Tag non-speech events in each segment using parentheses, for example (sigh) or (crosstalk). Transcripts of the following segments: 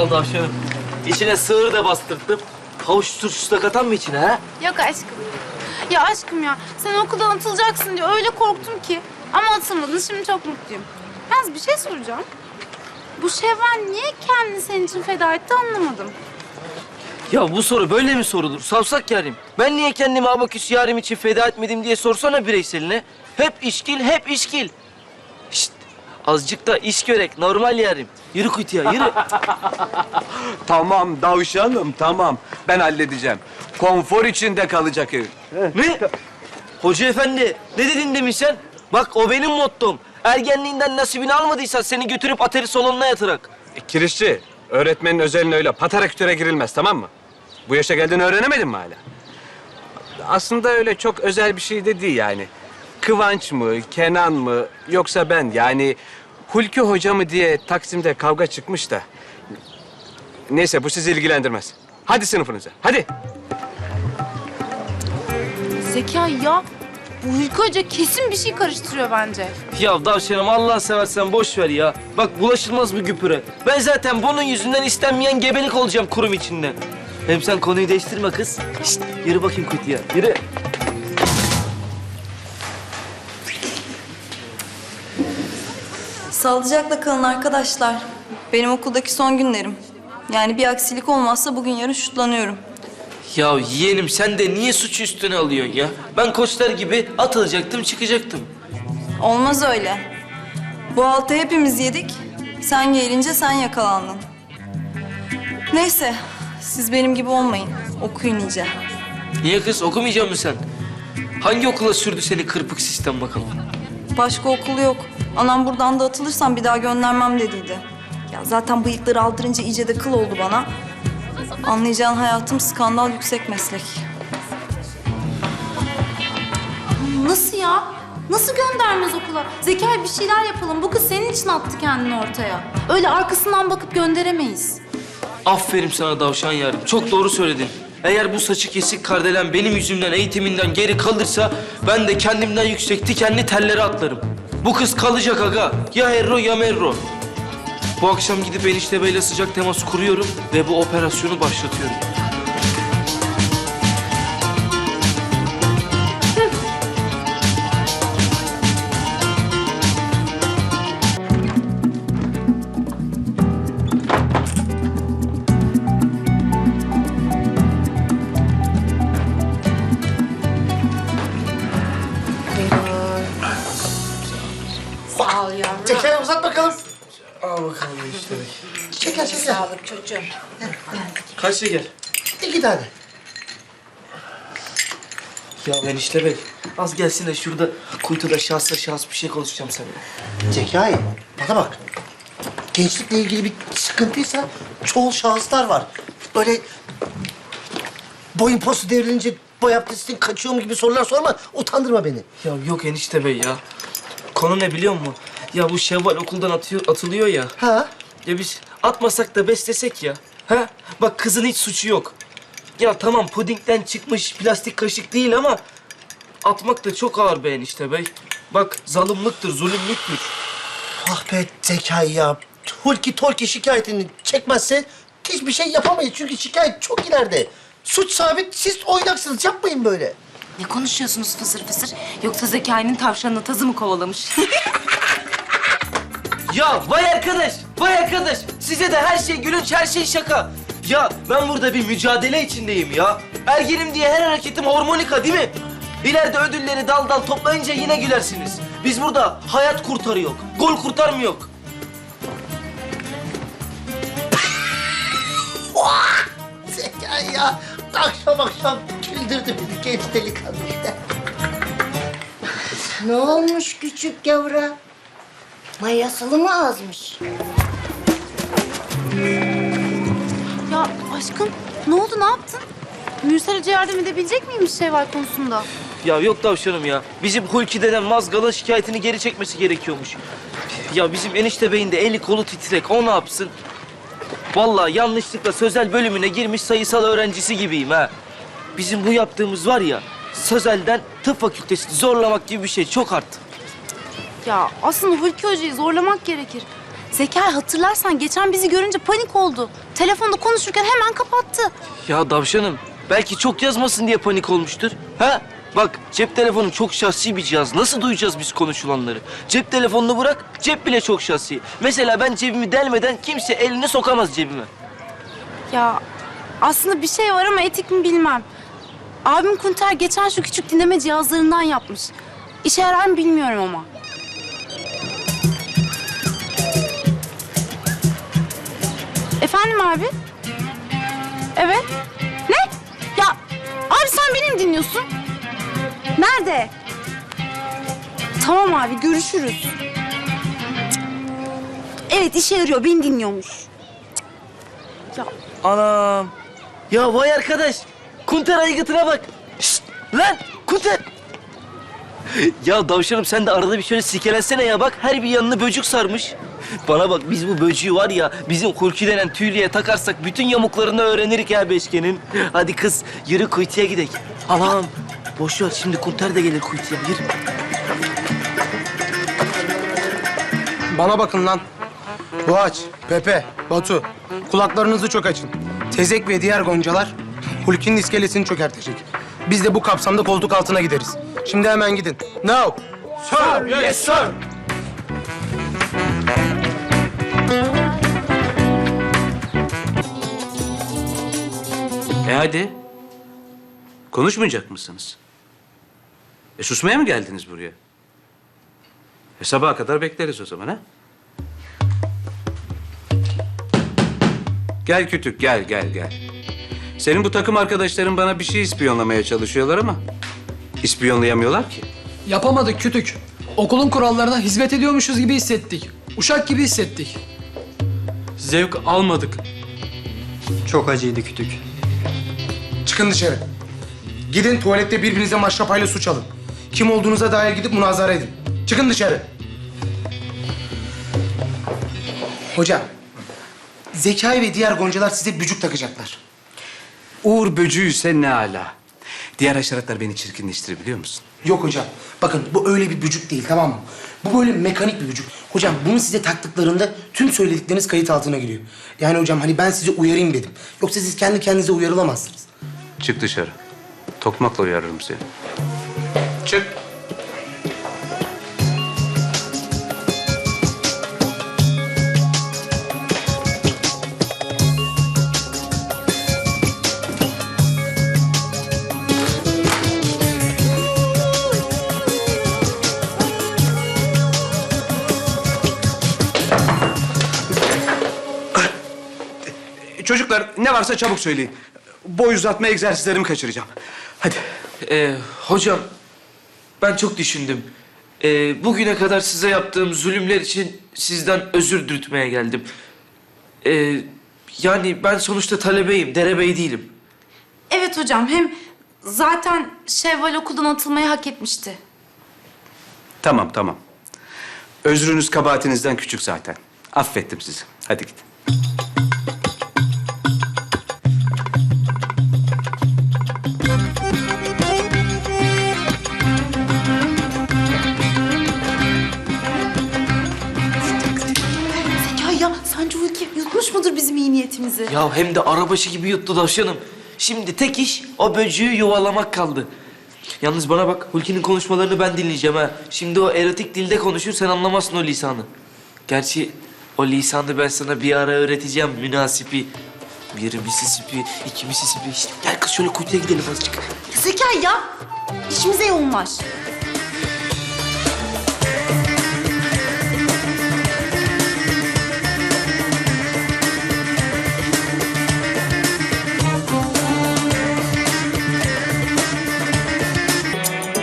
Sağ ol tavşanım. İçine sığır da bastırttım. Havuç turşusu da katan mı içine ha? Yok aşkım. Ya aşkım ya sen okuldan atılacaksın diye öyle korktum ki. Ama atılmadın şimdi çok mutluyum. Yalnız bir şey soracağım. Bu Şevval niye kendini senin için feda etti anlamadım. Ya bu soru böyle mi sorulur? Savsak yarim. Ben niye kendimi abaküs yarim için feda etmedim diye sorsana bireyseline. Hep işkil, hep işkil. Azıcık da iş görek, normal yarim. Yürü kuytuya, yürü. (laughs) Tamam davşanım tamam. Ben halledeceğim. Konfor içinde kalacak ev. ne? Hoca efendi, ne dedin demin sen? Bak o benim mottom. Ergenliğinden nasibini almadıysan seni götürüp atari salonuna yatırak. E, kirişçi, öğretmenin özeline öyle patarakütöre girilmez tamam mı? Bu yaşa geldiğini öğrenemedin mi hala? Aslında öyle çok özel bir şey de değil yani. Kıvanç mı, Kenan mı yoksa ben yani Hulki Hoca mı diye Taksim'de kavga çıkmış da. Neyse bu sizi ilgilendirmez. Hadi sınıfınıza, hadi. Zekai ya bu Hülkü Hoca kesin bir şey karıştırıyor bence. Ya davşanım Allah seversen boş ver ya. Bak bulaşılmaz bu güpüre. Ben zaten bunun yüzünden istenmeyen gebelik olacağım kurum içinde. Hem sen konuyu değiştirme kız. Şşt, yürü bakayım kutuya, yürü. Sağlıcakla kalın arkadaşlar. Benim okuldaki son günlerim. Yani bir aksilik olmazsa bugün yarın şutlanıyorum. Ya yeğenim sen de niye suçu üstüne alıyorsun ya? Ben koçlar gibi atılacaktım çıkacaktım. Olmaz öyle. Bu altı hepimiz yedik. Sen gelince sen yakalandın. Neyse, siz benim gibi olmayın. Okuyun iyice. Niye kız okumayacak mısın sen? Hangi okula sürdü seni kırpık sistem bakalım? Başka okul yok. Anam buradan da atılırsam bir daha göndermem dediydi. Ya zaten bıyıkları aldırınca iyice de kıl oldu bana. Anlayacağın hayatım skandal yüksek meslek. Nasıl ya? Nasıl göndermez okula? Zekai bir şeyler yapalım. Bu kız senin için attı kendini ortaya. Öyle arkasından bakıp gönderemeyiz. Aferin sana davşan yarim. Çok doğru söyledin. Eğer bu saçı kesik kardelen benim yüzümden, eğitiminden geri kalırsa... ...ben de kendimden yüksek dikenli tellere atlarım. Bu kız kalacak aga. Ya Herro ya Merro. Bu akşam gidip enişte beyle sıcak temas kuruyorum ve bu operasyonu başlatıyorum. Çocuğum. Kaç şeker? İki tane. Ya enişte bey, az gelsin de şurada kuytuda şahsa şahs bir şey konuşacağım seninle. Zekai bana bak. Gençlikle ilgili bir sıkıntıysa çoğul şahıslar var. Böyle boyun postu devrilince boy abdestin kaçıyor mu gibi sorular sorma. Utandırma beni. Ya yok enişte bey ya. Konu ne biliyor musun? Ya bu Şevval okuldan atıyor, atılıyor ya. Ha? Ya biz atmasak da beslesek ya. Ha? Bak kızın hiç suçu yok. Ya tamam pudingden çıkmış plastik kaşık değil ama... ...atmak da çok ağır be enişte bey. Bak zalimliktir, zulümlüktür. Ah be Zekai ya. Hulki Tolki şikayetini çekmezse hiçbir şey yapamayız. Çünkü şikayet çok ileride. Suç sabit, siz oynaksınız. Yapmayın böyle. Ne konuşuyorsunuz fısır fısır? Yoksa Zekai'nin tavşanını tazı mı kovalamış? (laughs) Ya vay arkadaş, vay arkadaş. Size de her şey gülünç, her şey şaka. Ya ben burada bir mücadele içindeyim ya. Ergenim diye her hareketim hormonika değil mi? İleride ödülleri dal dal toplayınca yine gülersiniz. Biz burada hayat kurtarıyor, gol kurtarmıyor. (laughs) Zekai ya. Akşam akşam güldürdü beni genç delikanlı. Ne olmuş küçük yavra? Mayasılı mı azmış? Aşkım ne oldu ne yaptın? Mürsel Hoca yardım edebilecek miymiş Şevval konusunda? Ya yok tavşanım ya. Bizim Hulki denen mazgalın şikayetini geri çekmesi gerekiyormuş. Ya bizim enişte beyin de eli kolu titrek. O ne yapsın? Vallahi yanlışlıkla sözel bölümüne girmiş sayısal öğrencisi gibiyim ha. Bizim bu yaptığımız var ya, sözelden tıp fakültesi zorlamak gibi bir şey çok arttı. Ya aslında Hulki Hoca'yı zorlamak gerekir. Zekai hatırlarsan geçen bizi görünce panik oldu. Telefonda konuşurken hemen kapattı. Ya davşanım belki çok yazmasın diye panik olmuştur. Ha? Bak cep telefonu çok şahsi bir cihaz. Nasıl duyacağız biz konuşulanları? Cep telefonunu bırak, cep bile çok şahsi. Mesela ben cebimi delmeden kimse elini sokamaz cebime. Ya aslında bir şey var ama etik mi bilmem. Abim Kunter geçen şu küçük dinleme cihazlarından yapmış. İşe yarar mı bilmiyorum ama. Efendim abi? Evet. Ne? Ya abi sen beni mi dinliyorsun? Nerede? Tamam abi görüşürüz. Cık. Evet işe yarıyor beni dinliyormuş. Ya Anam. Ya vay arkadaş. Kunter aygıtına bak. Şşt, lan Kunter. (laughs) Ya davşanım sen de arada bir şöyle sikelensene ya bak her bir yanını böcük sarmış. Bana bak biz bu böcüğü var ya bizim Hulki denen tüylüye takarsak bütün yamuklarını öğrenirik ya beşkenin. Hadi kız yürü kuytuya gidelim. Anam boş ver şimdi Kunter de gelir kuytuya yürü. Bana bakın lan. Boğaç, Pepe, Batu. Kulaklarınızı çok açın. Tezek ve diğer goncalar Hulki'nin iskelesini çökertecek. Biz de bu kapsamda koltuk altına gideriz. Şimdi hemen gidin. Now. Sir, yes sir. E hadi. Konuşmayacak mısınız? E susmaya mı geldiniz buraya? E sabaha kadar bekleriz o zaman ha? Gel kütük gel gel gel. Senin bu takım arkadaşların bana bir şey ispiyonlamaya çalışıyorlar ama ispiyonlayamıyorlar ki. Yapamadık kütük. Okulun kurallarına hizmet ediyormuşuz gibi hissettik. Uşak gibi hissettik. Zevk almadık. Çok acıydı kütük. Çıkın dışarı. Gidin tuvalette birbirinize maşrapayla suç alın. Kim olduğunuza dair gidip münazara edin. Çıkın dışarı. Hocam, Zekai ve diğer goncalar size bücük takacaklar. Uğur böcüğüyse ne ala. Diğer haşeratlar beni çirkinleştirir biliyor musun? Yok hocam. Bakın bu öyle bir bücük değil tamam mı? Bu böyle mekanik bir bücük. Hocam bunu size taktıklarında tüm söyledikleriniz kayıt altına giriyor. Yani hocam hani ben sizi uyarayım dedim. Yoksa siz kendi kendinize uyarılamazsınız. Çık dışarı. Tokmakla uyarırım seni. Çık. Ne varsa çabuk söyleyin. Boy uzatma egzersizlerimi kaçıracağım. Hadi. Ee, hocam ben çok düşündüm. Ee, bugüne kadar size yaptığım zulümler için sizden özür dürtmeye geldim. Ee, yani ben sonuçta talebeyim, derebey değilim. Evet hocam hem zaten Şevval okuldan atılmayı hak etmişti. Tamam tamam. Özrünüz kabahatinizden küçük zaten. Affettim sizi. Hadi git. Yutmuş mudur bizim iyi niyetimizi? Ya hem de arabaşı gibi yuttu davşanım. Şimdi tek iş o böcüğü yuvalamak kaldı. Yalnız bana bak, Hulki'nin konuşmalarını ben dinleyeceğim ha. Şimdi o erotik dilde konuşur, sen anlamazsın o lisanı. Gerçi o lisanı ben sana bir ara öğreteceğim münasipi. Bir Mississippi, iki Mississippi. İşte gel kız şöyle kuytuya gidelim azıcık. Zekai ya işimize yoğunlaş.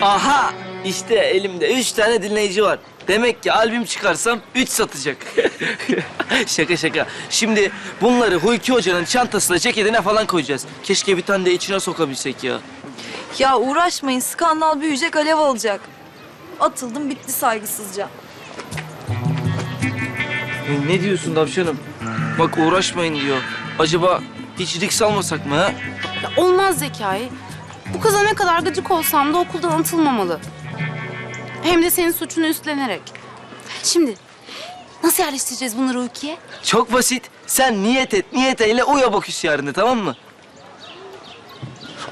Aha! İşte elimde üç tane dinleyici var. Demek ki albüm çıkarsam üç satacak. (laughs) şaka şaka. Şimdi bunları Hulki Hoca'nın çantasına, ceketine falan koyacağız. Keşke bir tane de içine sokabilsek ya. Ya uğraşmayın skandal büyüyecek alev alacak. Atıldım bitti saygısızca. E, Ne diyorsun Davşanım? Bak uğraşmayın diyor. Acaba hiç risk almasak mı ha? Ya olmaz Zekai. Bu kıza ne kadar gıcık olsam da okuldan atılmamalı. Hem de senin suçunu üstlenerek. Şimdi Nasıl yerleştireceğiz bunları uykuya? Çok basit. Sen niyet et, niyet eyle uya bakış yarını tamam mı?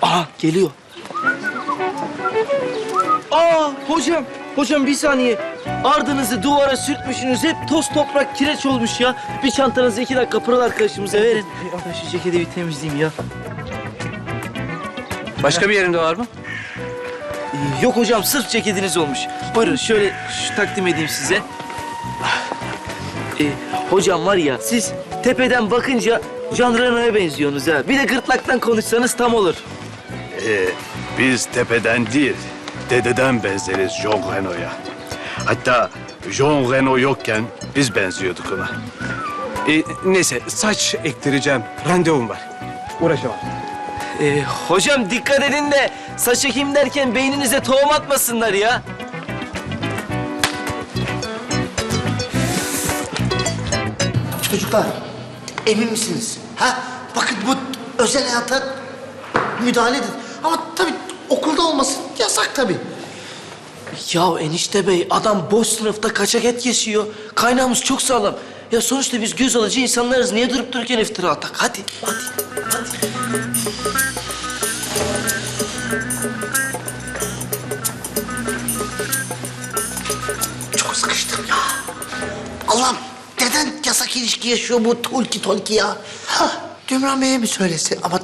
Aa geliyor. Aa hocam, hocam bir saniye. Ardınızı duvara sürtmüşsünüz. Hep toz toprak kireç olmuş ya. Bir çantanızı iki dakika pırıl arkadaşımıza verin. Ben şu ceketi bir temizleyeyim ya. Başka bir yerinde var mı? Yok hocam sırf ceketiniz olmuş. Buyurun şöyle şu takdim edeyim size. Ee, hocam var ya siz tepeden bakınca Can Reno'ya benziyorsunuz ha. Bir de gırtlaktan konuşsanız tam olur. Ee, biz tepeden değil, dededen benzeriz John Reno'ya. Hatta John Reno yokken biz benziyorduk ona. Ee, neyse saç ektireceğim. Randevum var. Uğraşamam. Ee, hocam dikkat edin de saç ekim derken beyninize tohum atmasınlar ya. Çocuklar, emin misiniz? Ha? Bakın bu özel hayata müdahale edin. Ama tabii okulda olması yasak tabii. Ya enişte bey adam boş sınıfta kaçak et kesiyor. Kaynağımız çok sağlam. Ya sonuçta biz göz alıcı insanlarız. Niye durup dururken iftira atak? Hadi, hadi, hadi. Çok sıkıştım ya. Allah'ım neden yasak ilişki yaşıyor bu tulki tolki ya? Ha, Dümran Bey'e mi söylese ama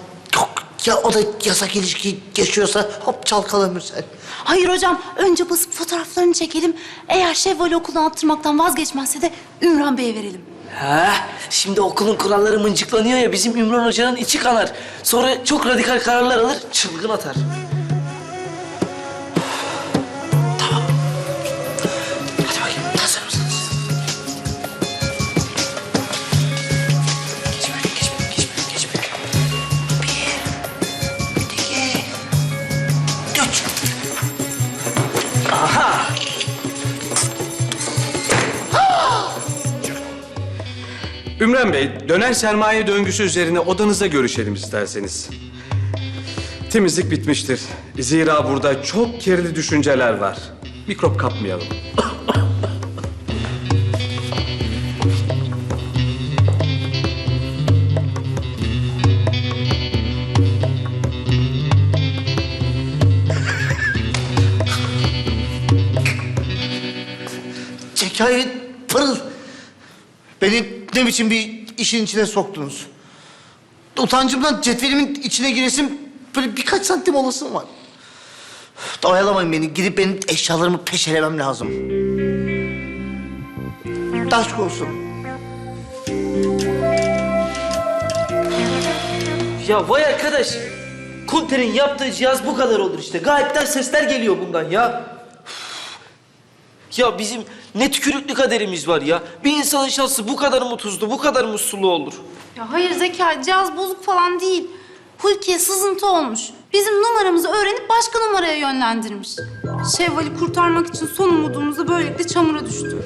ya o da yasak ilişki yaşıyorsa hop çalkala Mürsel. Hayır hocam, önce basıp fotoğraflarını çekelim. Eğer Şevval'i okuldan attırmaktan vazgeçmezse de Ümran Bey'e verelim. Ha, şimdi okulun kuralları mıncıklanıyor ya bizim Ümran Hoca'nın içi kanar. Sonra çok radikal kararlar alır, çılgın atar. Ümran Bey, döner sermaye döngüsü üzerine odanızda görüşelim isterseniz. Temizlik bitmiştir. Zira burada çok kirli düşünceler var. Mikrop kapmayalım. Zekai pırıl. Beni ne biçim bir işin içine soktunuz? Utancımdan cetvelimin içine giresim böyle birkaç santim olasım var. Oyalamayın beni. Gidip benim eşyalarımı peşelemem lazım. Taş olsun. Ya vay arkadaş. Kunter'in yaptığı cihaz bu kadar olur işte. Gayetten sesler geliyor bundan ya. Ya bizim ne tükürüklü kaderimiz var ya. Bir insanın şansı bu kadar mı tuzlu, bu kadar mı sulu olur? Ya hayır Zekai, cihaz bozuk falan değil. Hulki'ye sızıntı olmuş. Bizim numaramızı öğrenip başka numaraya yönlendirmiş. Şevval'i kurtarmak için son umudumuz da böylelikle çamura düştü.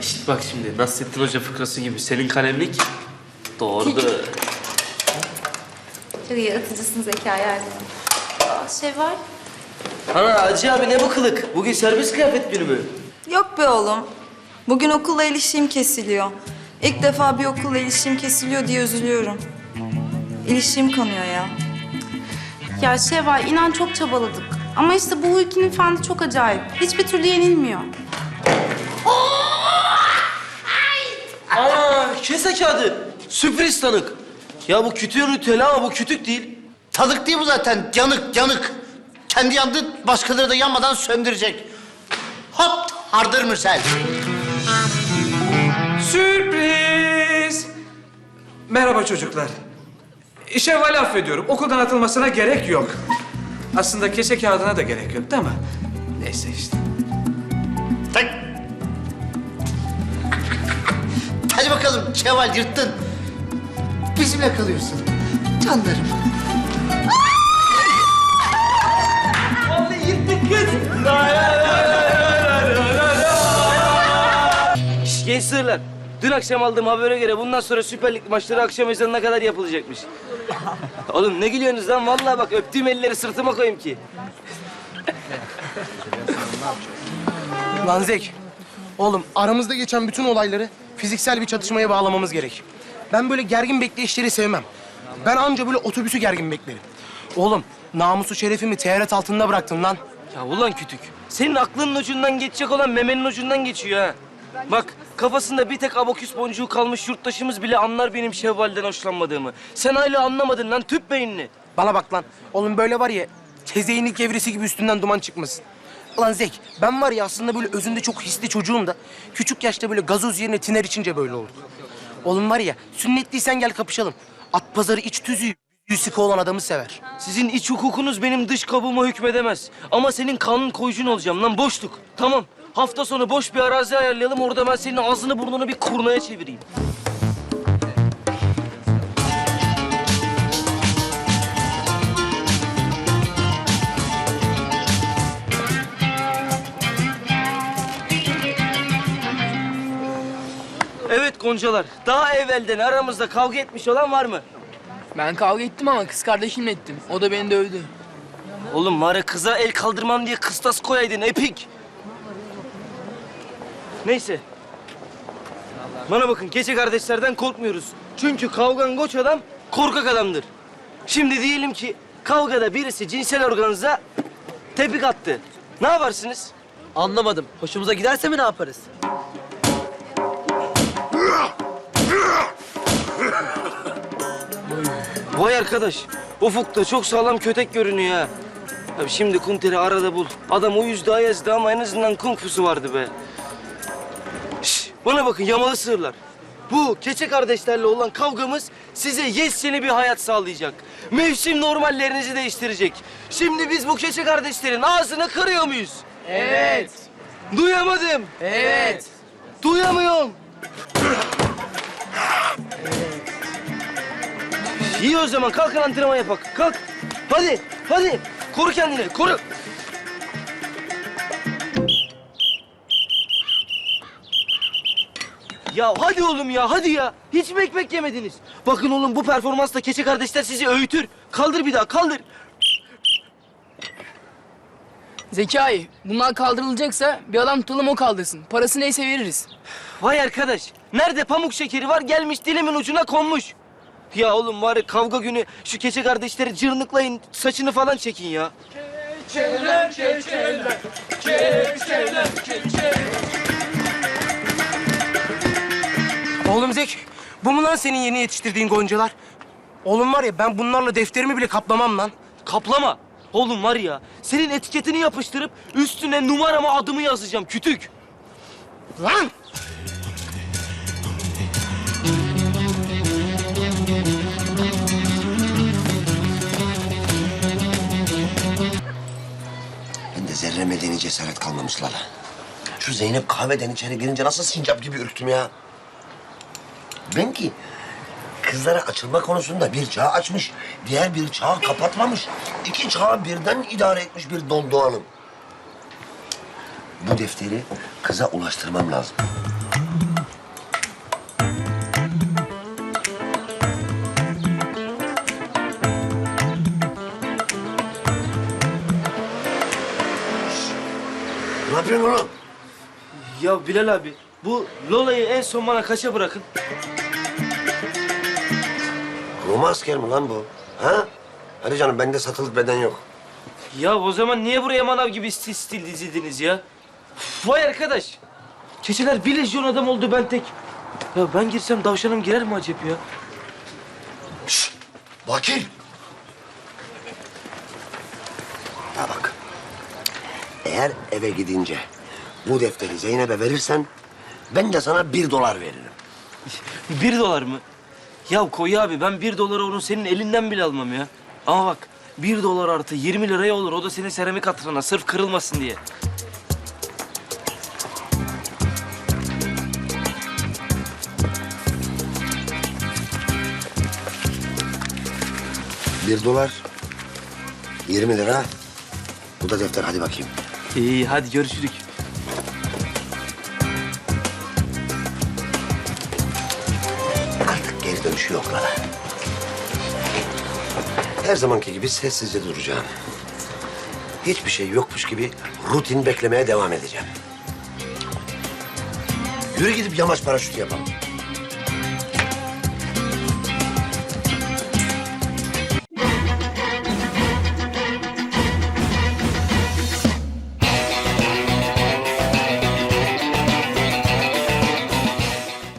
İşte bak şimdi Nasrettin Hoca fıkrası gibi senin kalemlik doğurdu. Çok yaratıcısın Zekai her zaman. Aa, Şevval, Ana Hacı abi ne bu kılık? Bugün serbest kıyafet günü mü? Yok be oğlum. Bugün okulla ilişkim kesiliyor. İlk defa bir okulla ilişkim kesiliyor diye üzülüyorum. İlişkim kanıyor ya. ya Şevval inan çok çabaladık. Ama işte bu Hulki'nin fendi çok acayip. Hiçbir türlü yenilmiyor. Ana kese kağıdı. Sürpriz tanık. Ya bu kütüğün ritüeli ama bu kütük değil. Tanık değil bu zaten. Yanık, yanık. Kendi yandı, başkaları da yanmadan söndürecek. Hop, hardır Mürsel. Sürpriz! Merhaba çocuklar. Şevval'i affediyorum. Okuldan atılmasına gerek yok. Aslında kese kağıdına da gerek yok değil mi? Neyse işte. Tak. Hadi bakalım Çeval yırttın. Bizimle kalıyorsun. Canlarım. Vallahi yırttık kız. Şş, genç sığırlar. Dün akşam aldığım habere göre bundan sonra Süper Lig maçları akşam ezanına kadar yapılacakmış. Oğlum ne gülüyorsunuz lan? Vallahi bak öptüğüm elleri sırtıma koyayım ki. Lan Zek, oğlum aramızda geçen bütün olayları fiziksel bir çatışmaya bağlamamız gerek. Ben böyle gergin bekleyişleri sevmem. Ben anca böyle otobüsü gergin beklerim. Oğlum namusu şerefimi teyaret altında bıraktın lan. Ya ulan kütük. Senin aklının ucundan geçecek olan memenin ucundan geçiyor ha. Bak kafasında bir tek abaküs boncuğu kalmış yurttaşımız bile anlar benim Şevval'den hoşlanmadığımı. Sen hala anlamadın lan tüp beyinli. Bana bak lan. Oğlum böyle var ya tezeyinlik evresi gibi üstünden duman çıkmasın. Lan Zek, ben var ya aslında böyle özünde çok hisli çocuğum da küçük yaşta böyle gazoz yerine tiner içince böyle olduk. Oğlum var ya sünnetliysen gel kapışalım. At pazarı iç tüzüğü, yüzü olan adamı sever. Sizin iç hukukunuz benim dış kabuğuma hükmedemez. Ama senin kanun koyucun olacağım lan boşluk. Tamam. Hafta sonu boş bir arazi ayarlayalım. Orada ben senin ağzını burnunu bir kurnaya çevireyim. Goncalar, daha evvelden aramızda kavga etmiş olan var mı? Ben kavga ettim ama kız kardeşimle ettim. O da beni dövdü. Oğlum bari kıza el kaldırmam diye kıstas koyaydın epik. Neyse. Bana bakın gece kardeşlerden korkmuyoruz. Çünkü kavgan goç adam korkak adamdır. Şimdi diyelim ki kavgada birisi cinsel organınıza tepik attı. Ne yaparsınız? Anlamadım. Hoşumuza giderse mi ne yaparız? Vay arkadaş, ufukta çok sağlam kötek görünüyor ha. Abi şimdi Kunter'i arada bul. Adam o yüzde ayazdı ama en azından kung fusu vardı be. Şş, bana bakın yamalı sığırlar. Bu keçe kardeşlerle olan kavgamız size yeni bir hayat sağlayacak. Mevsim normallerinizi değiştirecek. Şimdi biz bu keçe kardeşlerin ağzını kırıyor muyuz? Evet. Duyamadım. Evet. Duyamıyorum. İyi o zaman kalkın antrenman yapak. Kalk. Hadi. Hadi. Koru kendini. Koru. Ya hadi oğlum ya hadi ya. Hiç mi ekmek yemediniz? Bakın oğlum bu performansla keçe kardeşler sizi öğütür. Kaldır bir daha kaldır. Zekai, bunlar kaldırılacaksa bir adam tutalım o kaldırsın. Parası neyse veririz. Vay arkadaş. Nerede pamuk şekeri var gelmiş dilimin ucuna konmuş. Ya oğlum var ya kavga günü şu keçe kardeşleri cırnıklayın saçını falan çekin ya. Oğlum Zek, bu mu lan senin yeni yetiştirdiğin goncalar? Oğlum var ya ben bunlarla defterimi bile kaplamam lan. Kaplama. Oğlum var ya senin etiketini yapıştırıp üstüne numarama adımı yazacağım kütük. Lan! Ben de zerre medeni cesaret kalmamışlar. Şu Zeynep kahveden içeri girince nasıl sincap gibi ürktüm ya. Ben ki kızlara açılma konusunda bir çağ açmış, diğer bir çağ kapatmamış. İki çağı birden idare etmiş bir Don Doğan'ım. Bu defteri kıza ulaştırmam lazım. Yapıyorsun oğlum? Ya Bilal abi bu Lola'yı en son bana kaça bırakın? Roma asker mi lan bu? Ha? Hadi canım bende satılık beden yok. Ya o zaman niye buraya manav gibi stil stil dizildiniz ya? Üf, Vay arkadaş. Keçeler bir lejyon adam oldu ben tek. Ya ben girsem davşanım girer mi acaba ya? Vakil. Ya bak. Eğer eve gidince bu defteri Zeynep'e verirsen ben de sana bir dolar veririm. Bir dolar mı? Ya Koyu abi ben bir doları onun senin elinden bile almam ya. Ama bak bir dolar artı 20 liraya olur. O da senin seramik hatırına sırf kırılmasın diye. Bir dolar, yirmi lira. Bu da defter hadi bakayım. İyi hadi görüşürük. dönüşü yok Lala. Her zamanki gibi sessizce duracağım. Hiçbir şey yokmuş gibi rutin beklemeye devam edeceğim. Yürü gidip yamaç paraşütü yapalım.